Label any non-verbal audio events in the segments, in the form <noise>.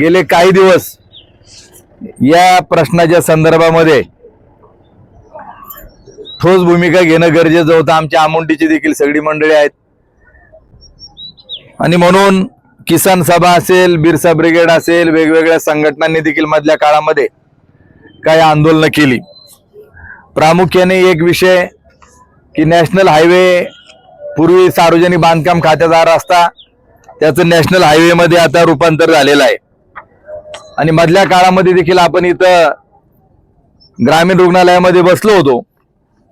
गेले काही दिवस या प्रश्नाच्या संदर्भामध्ये ठोस भूमिका घेणं गरजेचं होतं. आमच्या आमुंडीची देखील सगळी मंडळी आहेत. आणि म्हणून किसान सभा असेल बिरसा ब्रिगेड असेल वेगवेगळ्या संघटनांनी देखील मधल्या काळामध्ये काही आंदोलनं केली. प्रामुख्याने एक विषय की नॅशनल हायवे पूर्वी सार्वजनिक बांधकाम खात्याचा रस्ता त्याचं नॅशनल हायवेमध्ये आता रूपांतर झालेलं आहे. आणि मधल्या काळामध्ये देखील आपण इथं ग्रामीण रुग्णालयामध्ये बसलो होतो.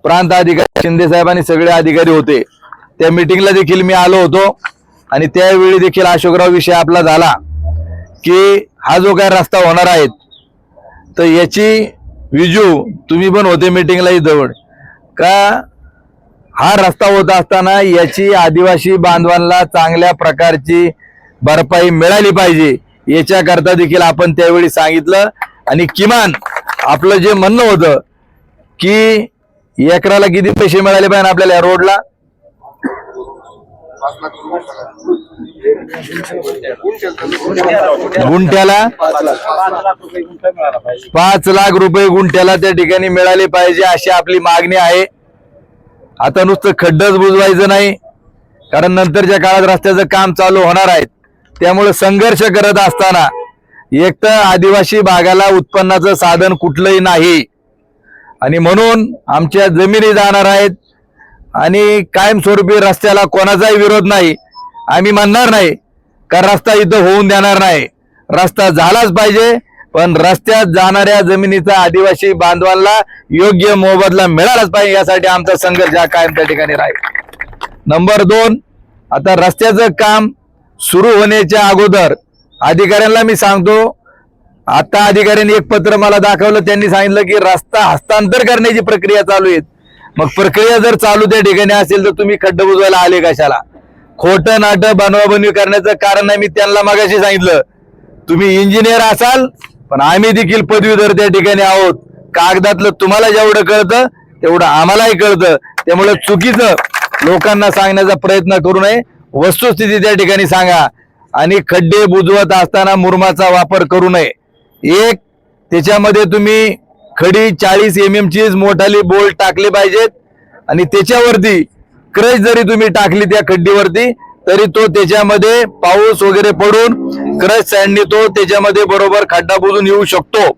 प्रांत अधिकारी शिंदे साहेब आणि सगळे अधिकारी होते. त्या मिटिंगला देखील मी आलो होतो. आणि त्यावेळी देखील अशोकराव विषय आपला झाला की हा जो काय रस्ता होणार आहे तर याची विजू तुम्ही पण होते मिटिंगला जवळ का हा रस्ता होत असताना याची आदिवासी बांधवांना चांगल्या प्रकारची भरपाई मिळाली पाहिजे. याच्याकरता देखील आपण त्यावेळी सांगितलं. आणि किमान आपलं जे म्हणणं होतं की एकराला किती पैसे मिळाले पाहिजे आपल्याला या रोडला? गुंठ्याला? पाच लाख रुपये गुंठ्याला त्या ठिकाणी मिळाले पाहिजे अशी आपली मागणी आहे. आता नुसतं खड्डच बुजवायचं नाही. कारण नंतरच्या काळात रस्त्याचं काम चालू होणार आहेत त्यामुळे संघर्ष करत असताना एक तर आदिवासी भागाला उत्पन्नाचं साधन कुठलंही नाही. आणि म्हणून आमच्या जमिनी जाणार आहेत. आणि कायमस्वरूपी रस्त्याला कोणाचाही विरोध नाही. आम्ही म्हणणार नाही का रस्ता इथं होऊन देणार नाही. रस्ता झालाच पाहिजे पण रस्त्यात जाणाऱ्या जमिनीचा आदिवासी बांधवांना योग्य मोबदला मिळालाच पाहिजे यासाठी आमचा संघर्ष हा कायम त्या ठिकाणी राहील. नंबर दोन आता रस्त्याचं काम सुरू होण्याच्या अगोदर अधिकाऱ्यांना मी सांगतो आता अधिकाऱ्यांनी एक पत्र मला दाखवलं त्यांनी सांगितलं की रस्ता हस्तांतर करण्याची प्रक्रिया चालू आहे. मग प्रक्रिया जर चालू त्या ठिकाणी असेल तर तुम्ही खड्ड बुजवायला आले कशाला? खोटं नाटं बनवाबनवी करण्याचं कारण नाही मी त्यांना मागाशी सांगितलं. तुम्ही इंजिनियर असाल पण आम्ही देखील पदवीधर त्या ठिकाणी आहोत. कागदातलं तुम्हाला जेवढं कळतं तेवढं आम्हालाही कळतं. त्यामुळे चुकीचं लोकांना सांगण्याचा प्रयत्न करू नये. वस्तुस्थिती त्या ठिकाणी सांगा. आणि खड्डे बुजवत असताना मुरमाचा वापर करू नये. एक त्याच्यामध्ये तुम्ही खडी चाळीस एम एम ची मोठाली बोल्ट टाकले पाहिजेत. आणि त्याच्यावरती क्रश जरी तुम्ही टाकली त्या खड्डीवरती तरी तो त्याच्यामध्ये पाऊस वगैरे पडून क्रश सँडनी तो त्याच्यामध्ये बरोबर खड्डा बुजून येऊ शकतो.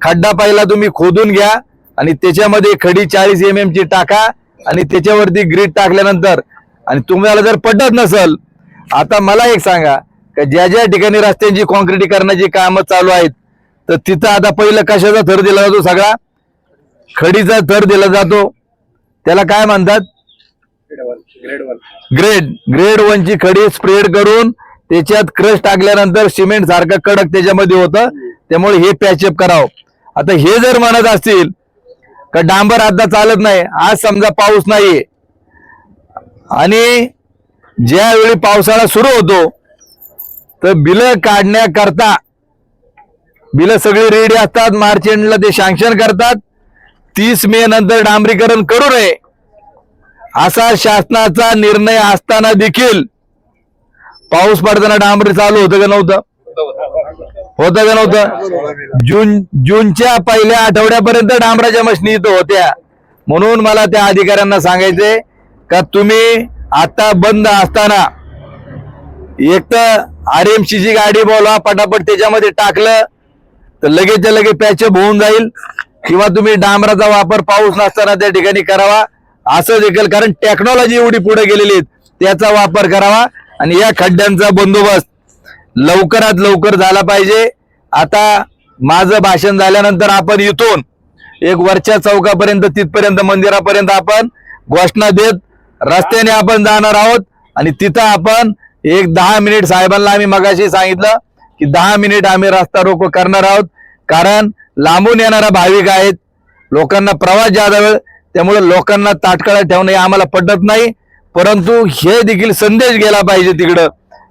खड्डा पहिला तुम्ही खोदून घ्या आणि त्याच्यामध्ये खडी चाळीस एम एम ची टाका आणि त्याच्यावरती ग्रीड टाकल्यानंतर आणि तुम्हाला जर पटत नसल आता मला एक सांगा का ज्या ज्या ठिकाणी रस्त्यांची कॉन्क्रिटीकरणाची कामं चालू आहेत तर तिथं आता पहिलं कशाचा थर दिला जातो सगळा? खडीचा थर दिला जातो. त्याला काय म्हणतात? ग्रेड. ग्रेड वन ची खडी स्प्रेड करून त्याच्यात क्रश टाकल्यानंतर सिमेंट सारखं कडक त्याच्यामध्ये होतं. त्यामुळे हे पॅचअप करावं. आता हे जर म्हणत असतील का डांबर आता चालत नाही. आज समजा पाऊस नाहीये. आणि ज्यावेळी पावसाळा सुरू होतो तर बिलं काढण्याकरता बिलं सगळी रेडी असतात मार्च एंडला ते सँक्शन करतात. तीस मे नंतर डांबरीकरण करू नये असा शासनाचा निर्णय असताना देखील पाऊस पडताना डांबरी चालू होतं का नव्हतं? होतं का नव्हतं? जून जूनच्या पहिल्या आठवड्यापर्यंत डांबराच्या मशनी इथं होत्या. म्हणून मला त्या अधिकाऱ्यांना सांगायचंय का तुम्ही आता बंद असताना एक तर आर एम ची गाडी बोलवा पटापट त्याच्यामध्ये टाकलं तर लगेचच्या लगे पॅचअप होऊन जाईल. किंवा तुम्ही डांबराचा वापर पाऊस नसताना त्या ठिकाणी करावा. असं देखील कारण टेक्नॉलॉजी एवढी पुढे गेलेली आहे त्याचा वापर करावा. आणि या खड्ड्यांचा बंदोबस्त लवकरात लवकर झाला पाहिजे. आता माझं भाषण झाल्यानंतर आपण इथून एक वरच्या चौकापर्यंत तिथपर्यंत मंदिरापर्यंत आपण घोषणा देत रस्त्याने आपण जाणार आहोत आणि तिथं आपण एक दहा मिनिट साहेबांना आम्ही मगाशी सांगितलं की दहा मिनिट आम्ही रस्ता रोको करणार आहोत. कारण लांबून येणारा भाविक आहेत. लोकांना प्रवास ज्यादा वेळ त्यामुळे लोकांना ताटकळा ठेवणं हे आम्हाला पटत नाही. परंतु हे देखील संदेश गेला पाहिजे तिकडं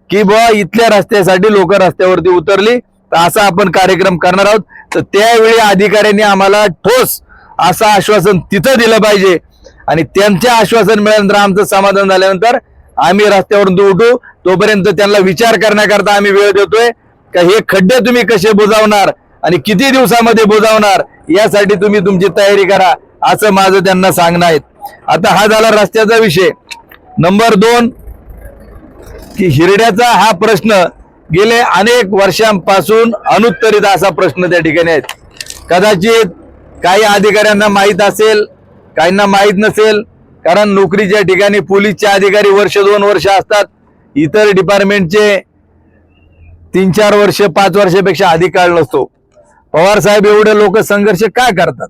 की बुवा इथल्या रस्त्यासाठी लोक रस्त्यावरती उतरली तर असा आपण कार्यक्रम करणार आहोत. तर त्यावेळी अधिकाऱ्यांनी आम्हाला ठोस असं आश्वासन तिथं दिलं पाहिजे. आणि त्यांचे आश्वासन मिळाल्यानंतर आमचं समाधान झाल्यानंतर आम्ही रस्त्यावरून उठू. तोपर्यंत त्यांना विचार करण्याकरता आम्ही वेळ देतोय. का हे खड्डे तुम्ही कसे बुजावणार आणि किती दिवसामध्ये बुजावणार यासाठी तुम्ही तुमची तयारी करा असं माझं त्यांना सांगणं आहे. आता हा झाला रस्त्याचा विषय. नंबर दोन की हिरड्याचा हा प्रश्न गेले अनेक वर्षांपासून अनुत्तरित असा प्रश्न त्या ठिकाणी आहेत कदाचित काही अधिकाऱ्यांना माहीत असेल काहींना माहीत नसेल कारण नोकरीच्या ठिकाणी पोलीसचे अधिकारी वर्ष दोन वर्ष असतात. इतर डिपार्टमेंटचे तीन चार वर्ष पाच वर्षापेक्षा अधिक काळ नसतो. पवार साहेब एवढे लोक संघर्ष का करतात?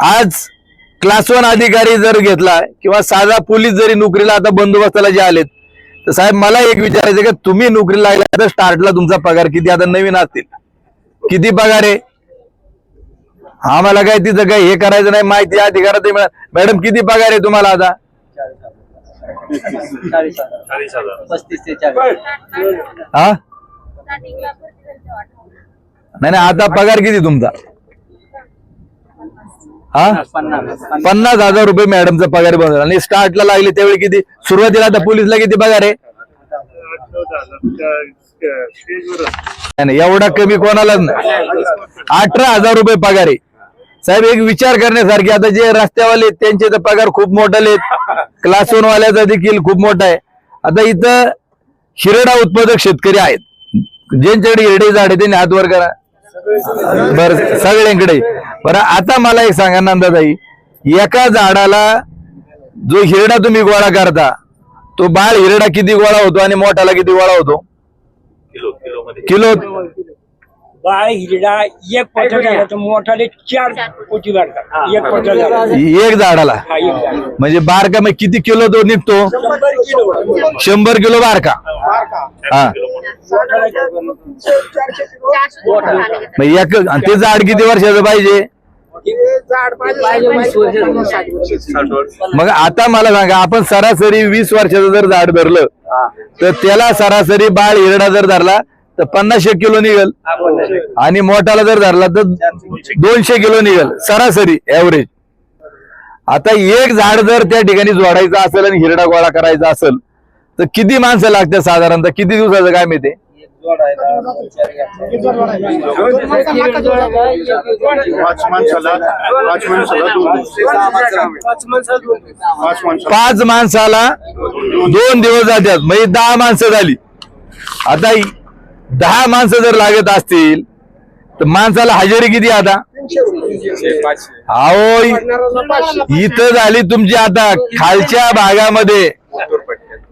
आज क्लास वन अधिकारी जर घेतला किंवा साधा पोलीस जरी नोकरीला आता बंदोबस्ताला जे आलेत तर साहेब मला एक विचारायचं का तुम्ही नोकरीला लागला तर स्टार्टला तुमचा पगार किती? आता नवीन असतील. किती पगार आहे? आम्हाला काय तिथं काही हे करायचं नाही माहिती अधिकारात मिळा मॅडम किती पगार आहे तुम्हाला आता? हा? नाही नाही आता पगार किती तुमचा? हा? पन्नास हजार रुपये मॅडमचा पगार बंद आणि स्टार्टला लागले त्यावेळी किती? सुरुवातीला आता पोलीसला किती पगार आहे? नाही, नाही एवढा कमी कोणालाच नाही. अठरा हजार रुपये पगार आहे. साहेब एक विचार करण्यासारखे. आता जे रस्त्यावाले आहेत, त्यांचे तर पगार खूप मोठाले आहेत. क्लास वन वाल्याचा देखील खूप मोठा आहे. आता इथं हिरडा उत्पादक शेतकरी आहेत. ज्यांच्याकडे हिरडे झाड आहे त्यांनी हात वर करा. बर सगळ्यांकडे. बरं आता मला एक सांगा नंदाताई. एका झाडाला जो हिरडा तुम्ही गोळा करता तो बाळ हिरडा किती गोळा होतो आणि मोठाला किती गोळा होतो? Kilo kilo? बाळ हिरडा एक पोटा झाला तर मोठाले चार पोटी एक पोटा झाला. एक झाडाला हा एक झाला. म्हणजे बारका मग किती किलो तो निघतो? शंभर किलो. शंभर किलो बारका. हा. मग एक आणि ते झाड किती वर्षाचं पाहिजे? मग आता मला सांगा आपण सरासरी वीस वर्षाचं जर झाड धरलं तर त्याला सरासरी बाळ हिरडा जर धरला तर पन्नासशे किलो निघल. आणि मोठाला जर धरला तर दोनशे किलो निघल सरासरी ऍव्हरेज आता एक झाड जर त्या ठिकाणी जोडायचं असेल आणि हिरडा गोळा करायचा असेल तर किती माणसं लागतात साधारणतः? किती दिवसाचं काय माहिती पाच माणसाला पाच माणसाला दोन दिवस जातात म्हणजे दहा माणसं झाली. आता दहा माणसं जर लागत असतील तर माणसाला हजेरी किती आता? अहो इथं झाली तुमची आता खालच्या भागामध्ये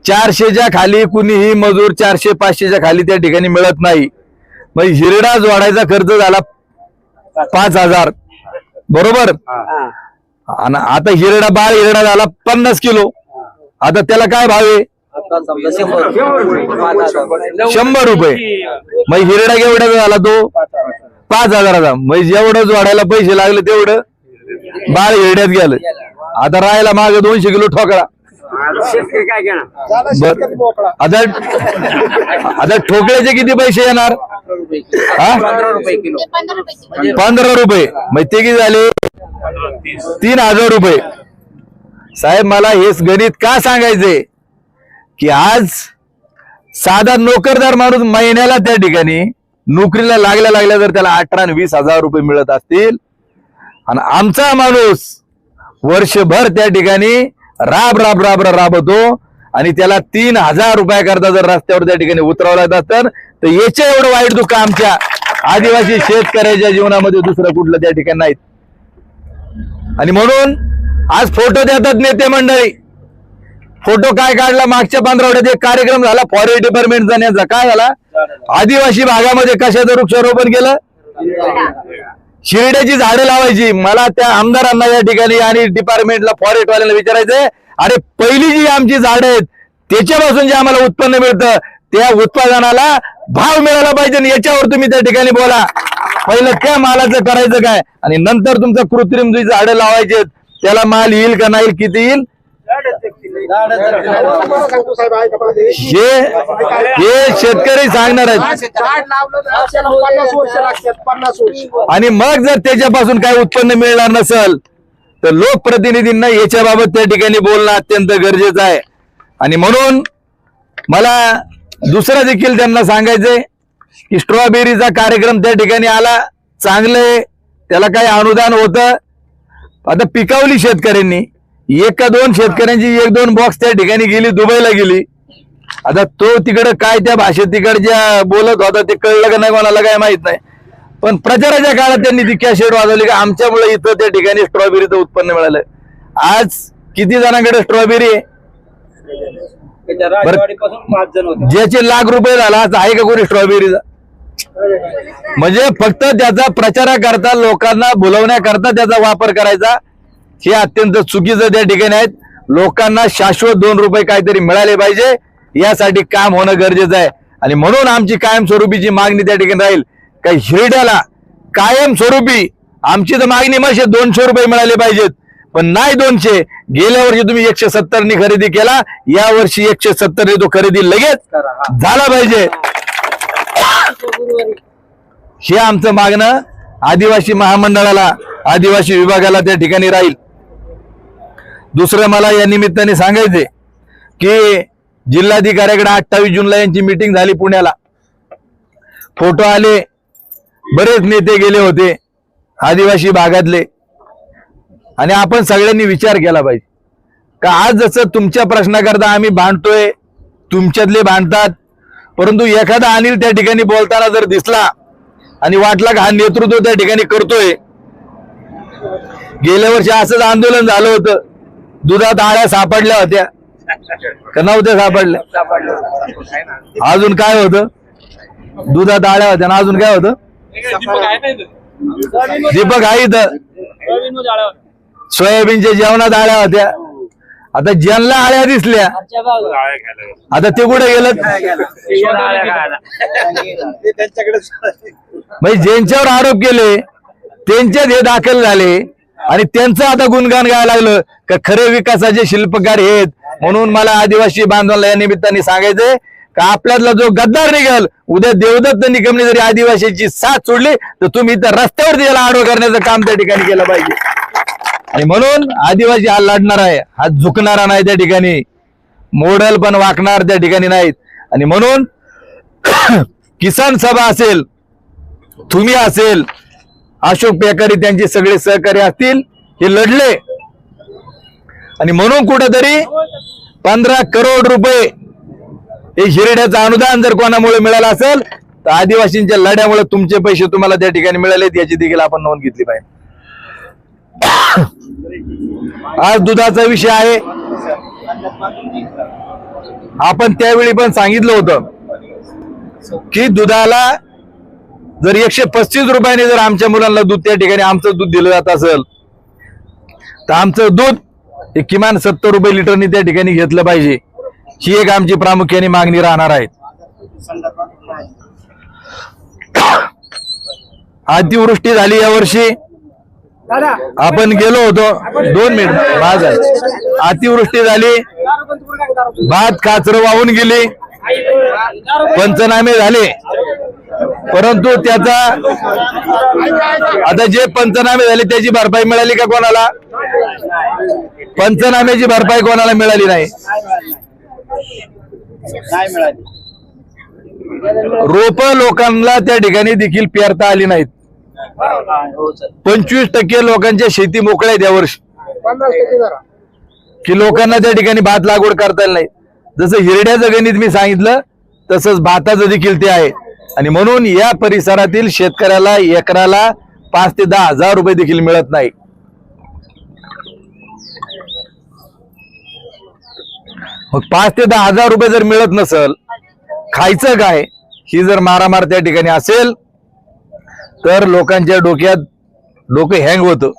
चारशेच्या खाली कुणीही मजूर चारशे पाचशेच्या खाली त्या ठिकाणी मिळत नाही. मग हिरडा जोडायचा खर्च झाला पाच हजार. बरोबर? आता हिरडा बाळ हिरडा झाला पन्नास किलो. आता त्याला काय भाव आहे? शंभर रुपये. मग हिरडा केवढ्याचा झाला तो पाच हजाराचा. मग जेवढं जोडायला पैसे लागले तेवढं बाळ हिरड्यात गेलं. आता राहायला माग दोनशे किलो ठोकळा. आता आता ठोकळ्याचे किती पैसे येणार? पंधरा रुपये किलो पंधरा रुपये. मग ते किती झाले? तीन हजार रुपये. साहेब मला हेच गणित का सांगायचंय? की आज साधा नोकरदार माणूस महिन्याला त्या ठिकाणी नोकरीला लागल्या लागल्या जर त्याला अठरा आणि वीस हजार रुपये मिळत असतील. आणि आमचा माणूस वर्षभर त्या ठिकाणी राब राब राब राबतो. राबवतो आणि त्याला तीन हजार रुपया करता जर रस्त्यावर त्या ठिकाणी उतरावं लागत असतं तर याच्या एवढं वाईट दुःख आमच्या आदिवासी शेतकऱ्याच्या जीवनामध्ये दुसरं कुठलं त्या ठिकाणी नाहीत. आणि म्हणून आज फोटो देतात नेते मंडळी. फोटो काय काढला? मागच्या पंधरवड्यात एक कार्यक्रम झाला फॉरेस्ट डिपार्टमेंट जाण्याचा काय झाला? आदिवासी भागामध्ये कशाचं वृक्षारोपण केलं? शिर्ड्याची झाडं लावायची. मला त्या आमदारांना या ठिकाणी आणि डिपार्टमेंटला फॉरेस्ट वाल्यांना विचारायचंय. अरे पहिली जी आमची झाडं आहेत त्याच्यापासून जे आम्हाला उत्पन्न मिळतं त्या उत्पादनाला भाव मिळाला पाहिजे आणि याच्यावर तुम्ही त्या ठिकाणी बोला. पहिलं त्या मालाचं करायचं काय? आणि नंतर तुमचं कृत्रिम जी झाडं लावायची आहेत, त्याला माल येईल का नाही किती येईल? हे हे शेतकरी सांगणार आहेत. आणि मग जर त्याच्यापासून काही उत्पन्न मिळणार नसेल तर लोकप्रतिनिधींना याच्याबाबत त्या ठिकाणी बोलणं अत्यंत गरजेचं आहे. आणि म्हणून मला दुसरं देखील त्यांना सांगायचंय की स्ट्रॉबेरीचा कार्यक्रम त्या ठिकाणी आला चांगले त्याला काही अनुदान होतं. आता पिकावली शेतकऱ्यांनी एक का दोन शेतकऱ्यांची एक दोन बॉक्स त्या ठिकाणी गेली दुबईला गेली. आता तो तिकडं काय त्या भाषेत तिकडच्या बोलत होता ते कळलं का नाही कोणाला काय माहीत नाही. पण प्रचाराच्या काळात त्यांनी ती कॅशेट वाजवली का आमच्यामुळे इथं त्या ठिकाणी स्ट्रॉबेरीचं उत्पन्न मिळालं. आज किती जणांकडे स्ट्रॉबेरी आहे? ज्याचे लाख रुपये झाला आज आहे का कोणी स्ट्रॉबेरीचा म्हणजे फक्त त्याचा प्रचाराकरता लोकांना बोलवण्याकरता त्याचा वापर करायचा. हे अत्यंत चुकीचं त्या ठिकाणी आहेत. लोकांना शाश्वत दोन रुपये काहीतरी मिळाले पाहिजे. यासाठी काम होणं गरजेचं आहे. आणि म्हणून आमची कायमस्वरूपीची मागणी त्या ठिकाणी राहील का हिरड्याला कायमस्वरूपी आमची तर मागणी मग दोनशे रुपये मिळाले पाहिजेत. पण नाही दोनशे गेल्या वर्षी तुम्ही एकशे सत्तरनी खरेदी केला. या वर्षी एकशे सत्तरने तो खरेदी लगेच झाला पाहिजे. हे आमचं मागणं आदिवासी महामंडळाला आदिवासी विभागाला त्या ठिकाणी राहील. दुसरं मला या निमित्ताने सांगायचे की जिल्हाधिकाऱ्याकडे अठ्ठावीस जूनला यांची मिटिंग झाली पुण्याला. फोटो आले बरेच नेते गेले होते आदिवासी भागातले. आणि आपण सगळ्यांनी विचार केला पाहिजे. का आज जसं तुमच्या प्रश्नाकरता आम्ही भांडतोय तुमच्यातले भांडतात परंतु एखादा अनिल त्या ठिकाणी बोलताना जर दिसला आणि वाटला का हा नेतृत्व त्या ठिकाणी करतोय. गेल्या वर्षी असंच आंदोलन झालं होतं. दुधात आळ्या सापडल्या होत्या. का नव्हत्या सापडल्या? अजून काय होतं? दुधात आळ्या होत्या ना अजून काय होतं? दीपक आहे इथं. सोयाबीनच्या जेवणात आळ्या होत्या. आता ज्यांना आळ्या दिसल्या आता ते कुठे गेलं म्हणजे ज्यांच्यावर आरोप केले त्यांच्यात हे दाखल झाले. आणि त्यांचं आता गुणगान गायला लागलं. का खरे विकासाचे शिल्पकार आहेत. म्हणून मला आदिवासी बांधवांना या निमित्ताने सांगायचंय का आपल्यातला जो गद्दार निघाल उद्या देवदत्त निकमने जरी आदिवासीची साथ सोडली तर तुम्ही इथं रस्त्यावरती याला आडवं करण्याचं काम त्या ठिकाणी केलं पाहिजे. आणि म्हणून आदिवासी हा लढणार आहे. हा झुकणारा नाही त्या ठिकाणी. मोडल पण वाकणार त्या ठिकाणी नाहीत. आणि म्हणून <clears throat> किसान सभा असेल तुम्ही असेल अशोक पेकारी त्यांचे सगळे सहकारी असतील हे लढले. आणि म्हणून कुठेतरी पंधरा करोड रुपये हे हिरड्याचं अनुदान जर कोणामुळे मिळालं असेल तर आदिवासींच्या लढ्यामुळे तुमचे पैसे तुम्हाला त्या ठिकाणी मिळालेत याची देखील आपण नोंद घेतली पाहिजे. आज दुधाचा विषय आहे. आपण त्यावेळी पण सांगितलं होतं की दुधाला जर एकशे पस्तीस रुपयाने जर आमच्या मुलांना दूध त्या ठिकाणी आमचं दूध दिलं जात असेल तर आमचं दूध हे किमान सत्तर रुपये लिटरनी त्या ठिकाणी घेतलं पाहिजे. ही एक आमची प्रामुख्याने मागणी राहणार आहे. अतिवृष्टी झाली यावर्षी आपण गेलो होतो. दोन मिनिट माझ अतिवृष्टी झाली. भात काचर वाहून गेली. पंचनामे झाले. परंतु त्याचा आता जे पंचनामे झाले त्याची भरपाई मिळाली का कोणाला? पंचनाम्याची भरपाई कोणाला मिळाली नाही? रोप लोकांना त्या ठिकाणी देखील पेरता आली नाहीत. पंचवीस टक्के लोकांच्या शेती मोकळ्या आहेत यावर्षी की लोकांना त्या ठिकाणी भात लागवड करता येईल नाही. जसं हिरड्याचं गणित मी सांगितलं तसंच भाताचं देखील ते आहे. आणि म्हणून या परिसरातील शेतकऱ्याला एकराला पाच ते दहा हजार रुपये देखील मिळत नाही. मग पाच ते दहा हजार रुपये जर मिळत नसल खायचं काय? ही जर मारामार त्या ठिकाणी असेल तर लोकांच्या डोक्यात डोकं हँग होतं.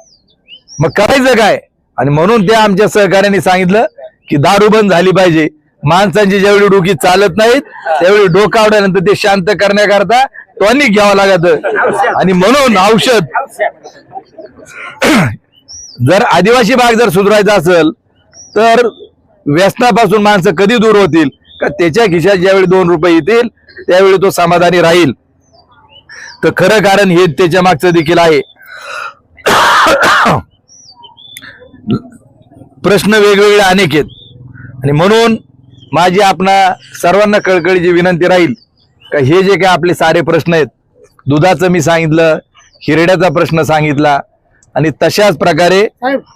मग करायचं काय? आणि म्हणून त्या आमच्या सहकार्याने सांगितलं की दारू बंद झाली पाहिजे. माणसांची ज्यावेळी डोकी चालत नाहीत त्यावेळी डोकं आवडल्यानंतर ते शांत करण्याकरता टॉनिक घ्यावं लागत. आणि म्हणून औषध. जर आदिवासी भाग जर सुधारायचा असेल तर व्यसनापासून माणसं कधी दूर होतील? का त्याच्या खिशात ज्यावेळी दोन रुपये येतील त्यावेळी तो समाधानी राहील? तर खरं कारण हे त्याच्या मागचं देखील आहे. प्रश्न वेगवेगळे अनेक आहेत. आणि म्हणून माझी आपणा सर्वांना कळकळीची विनंती राहील का हे जे काय आपले सारे प्रश्न आहेत दुधाचं मी सांगितलं हिरड्याचा प्रश्न सांगितला आणि तशाच प्रकारे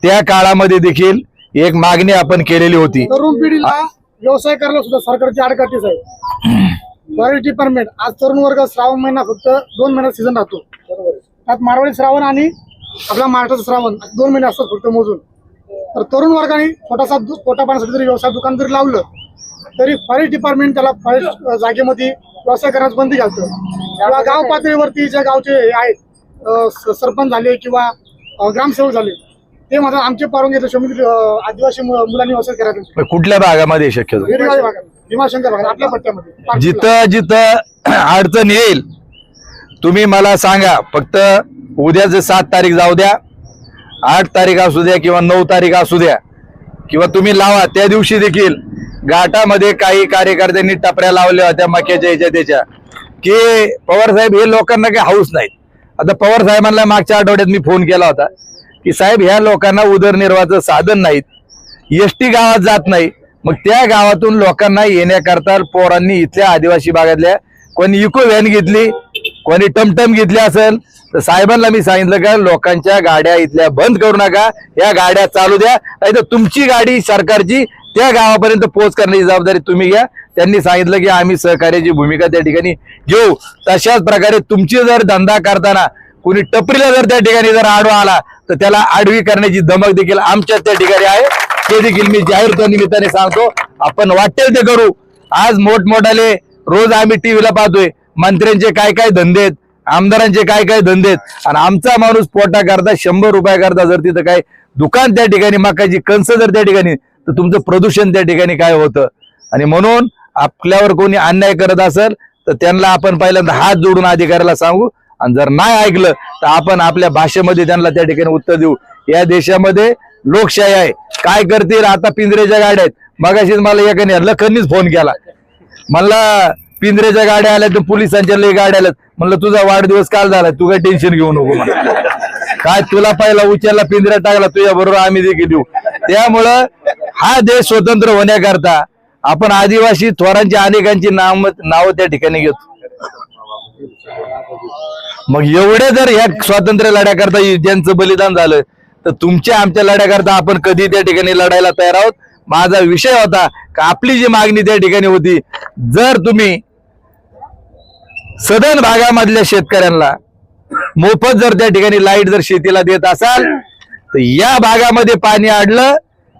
त्या काळामध्ये देखील एक मागणी आपण केलेली होती. तरुण पिढीला व्यवसाय करायला सुद्धा सरकारची आडकाठीच आहे फॉरेस्ट डिपार्टमेंट आज तरुण वर्ग श्रावण महिना फक्त दोन महिन्यात सीझन राहतो. त्यात मारवाडी श्रावण आणि आपला महाराष्ट्राचं श्रावण दोन महिने असतात फक्त मोजून. तर तरुण वर्गाने छोटासा दु- पोटा पाण्यासाठी जरी व्यवसाय दुकान जरी लावलं तरी फॉरेस्ट डिपार्टमेंट त्याला फॉरेस्ट जागेमध्ये व्यवसाय करण्यास बंदी घालतं. किंवा गाव पातळीवरती ज्या गावचे आहेत सरपंच झाले किंवा ग्रामसेवक झाले ते म्हणतात आमचे परवानगी घेतले शमी आदिवासी मुलांनी व्यवसाय करायचा कुठल्या भागामध्ये शक्यतो? भागात भीमाशंकर भागात आपल्या पट्ट्यामध्ये. जिथं जिथं <clears throat> अडचण येईल तुम्ही मला सांगा फक्त उद्याचे सात तारीख जाऊ द्या आठ तारीख असू द्या किंवा नऊ तारीख असू द्या किंवा तुम्ही लावा त्या दिवशी देखील घाटामध्ये काही कार्यकर्त्यांनी टपऱ्या लावल्या होत्या मक्याच्या याच्या त्याच्या. की पवार साहेब हे लोकांना काही हाऊस नाहीत. आता पवार साहेबांना मागच्या आठवड्यात मी फोन केला होता की साहेब ह्या लोकांना उदरनिर्वाहाचं साधन नाहीत. एसटी गावात जात नाही. मग त्या गावातून लोकांना येण्याकरता पोरांनी इथल्या आदिवासी भागातल्या कोणी इको व्हॅन घेतली कोणी टमटम घेतली असेल तर साहेबांना मी सांगितलं का लोकांच्या गाड्या इथल्या बंद करू नका या गाड्या चालू द्या नाही तर तुमची गाडी सरकारची त्या गावापर्यंत पोहोच करण्याची जबाबदारी तुम्ही घ्या. त्यांनी सांगितलं की आम्ही सहकार्याची भूमिका त्या ठिकाणी घेऊ. तशाच प्रकारे तुमची जर धंदा करताना कुणी टपरीला जर त्या ठिकाणी जर आडवा आला तर त्याला आडवी करण्याची धमक देखील आमच्या त्या ठिकाणी आहे. ते देखील मी जाहीर त्या निमित्ताने सांगतो. आपण वाटेल ते करू. आज मोठमोठाले रोज आम्ही टीव्हीला पाहतोय. मंत्र्यांचे काय काय धंदे आहेत आमदारांचे काय काय धंदे आहेत आणि आमचा माणूस पोटा करता शंभर रुपया करता जर तिथं काय दुकान त्या ठिकाणी मकाची कंस जर त्या ठिकाणी तर तुमचं प्रदूषण त्या ठिकाणी काय होतं? आणि म्हणून आपल्यावर कोणी अन्याय करत असेल तर त्यांना आपण पहिल्यांदा हात जोडून अधिकाऱ्याला सांगू आणि जर नाही ऐकलं तर आपण आपल्या भाषेमध्ये त्यांना त्या ठिकाणी उत्तर देऊ. या देशामध्ये लोकशाही आहे. काय करतील? आता पिंजऱ्याच्या गाड्या आहेत. मगाशीच मला एकाने लखननीच फोन केला. मला पिंजऱ्याच्या गाड्या आल्या तर पोलिसांच्या लई गाड्या आल्यात. म्हणलं तुझा वाढदिवस काल झाला तू काय टेन्शन घेऊ नको काय तुला पहिला उचलला पिंजऱ्यात टाकला तुझ्या बरोबर आम्ही देखील देऊ त्यामुळं हा देश स्वतंत्र होण्याकरता आपण आदिवासी थोरांची अनेकांची नाव नावं त्या ठिकाणी घेतो. मग एवढे जर ह्या स्वातंत्र्य लढ्याकरता ज्यांचं बलिदान झालं तर तुमच्या आमच्या लढ्याकरता आपण कधी त्या ठिकाणी लढायला तयार आहोत? माझा विषय होता का आपली जी मागणी त्या ठिकाणी होती जर तुम्ही सदन भागामधल्या शेतकऱ्यांना मोफत जर त्या ठिकाणी लाइट जर शेतीला देत असाल तर या भागामध्ये पाणी आडलं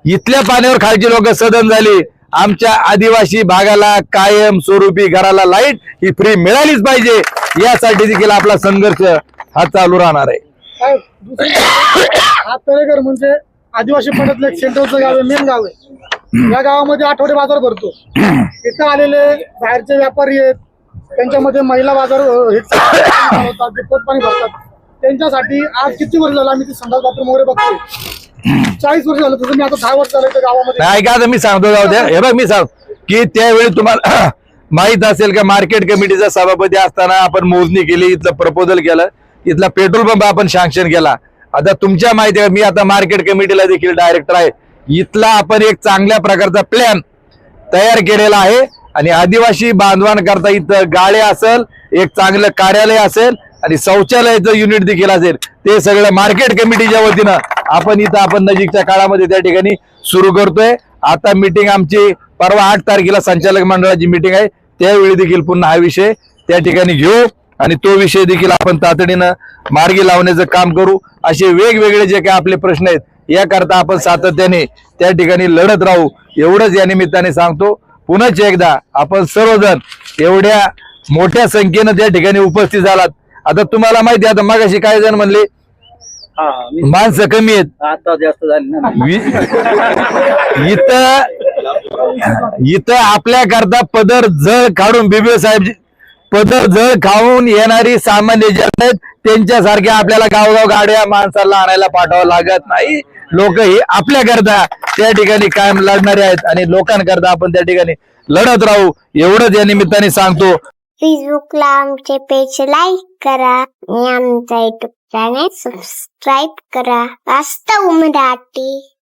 इथल्या पाण्यावर खालची लोक सदन झाली. आमच्या आदिवासी भागाला कायम स्वरूपी घराला लाइट ही फ्री मिळालीच पाहिजे. यासाठी देखील आपला संघर्ष हा चालू राहणार आहे. म्हणजे आदिवासी पट्ट्यातलं एक सेंट्रलचं गाव आहे मेन गाव आहे. या गावामध्ये आठवडे बाजार भरतो. इथं आलेले बाहेरचे व्यापारी आहेत त्यांच्यामध्ये महिला बाजार हे चालवतात ते भरतात त्यांच्यासाठी आज किती वर्ष झालं आम्ही ते संडास बाथरूम वगैरे बघतो चाळीस वर्ष झालं तुझं मी आता दहा वर्ष झालं त्या गावामध्ये. काय का मी सांगतो जाऊ द्या हे बघ मी सांग की त्यावेळी तुम्हाला <clears throat> माहीत असेल का मार्केट कमिटीचा सभापती असताना आपण मोजणी केली इथलं प्रपोजल केलं. इथला पेट्रोल पंप आपण सँक्शन केला. आता तुमच्या माहिती मी आता मार्केट कमिटीला देखील डायरेक्टर आहे. इथला आपण एक चांगल्या प्रकारचा प्लॅन तयार केलेला आहे. आणि आदिवासी बांधवांकरता इथं गाळे असेल एक चांगलं कार्यालय असेल आणि शौचालयाचं युनिट देखील असेल ते सगळं मार्केट कमिटीच्या वतीनं आपण इथं आपण नजीकच्या काळामध्ये त्या ठिकाणी सुरू करतोय. आता मीटिंग आमची परवा आठ तारखेला संचालक मंडळाची मीटिंग आहे. त्यावेळी देखील पुन्हा हा विषय त्या ठिकाणी घेऊ आणि तो विषय देखील आपण तातडीनं मार्गी लावण्याचं काम करू. असे वेगवेगळे जे काही आपले प्रश्न आहेत याकरता आपण सातत्याने त्या ठिकाणी लढत राहू. एवढंच या निमित्ताने सांगतो. पुनच एकदा. आपण सर्वजण एवढ्या मोठ्या संख्येनं त्या ठिकाणी उपस्थित झालात. आता तुम्हाला माहिती आता मगाशी काही जण म्हणले माणसं कमी आहेत. आता जास्त झाली ना. वि- इथं इथं आपल्या करता पदर जळ काढून बिबे साहेब पदर जळ खाऊन येणारी सामान्य जनता आहेत. त्यांच्यासारख्या आपल्याला गावगाव गाड्या माणसाला आणायला पाठवावं लागत नाही. लोक ही आपल्या करता त्या ठिकाणी कायम लढणारे आहेत आणि लोकांकरता आपण त्या ठिकाणी लढत राहू एवढंच या निमित्ताने सांगतो. फेसबुकला आमचे पेज लाईक करा आणि आमचा युट्यूब चॅनेल सबस्क्राईब करा. वास्तव मराठी.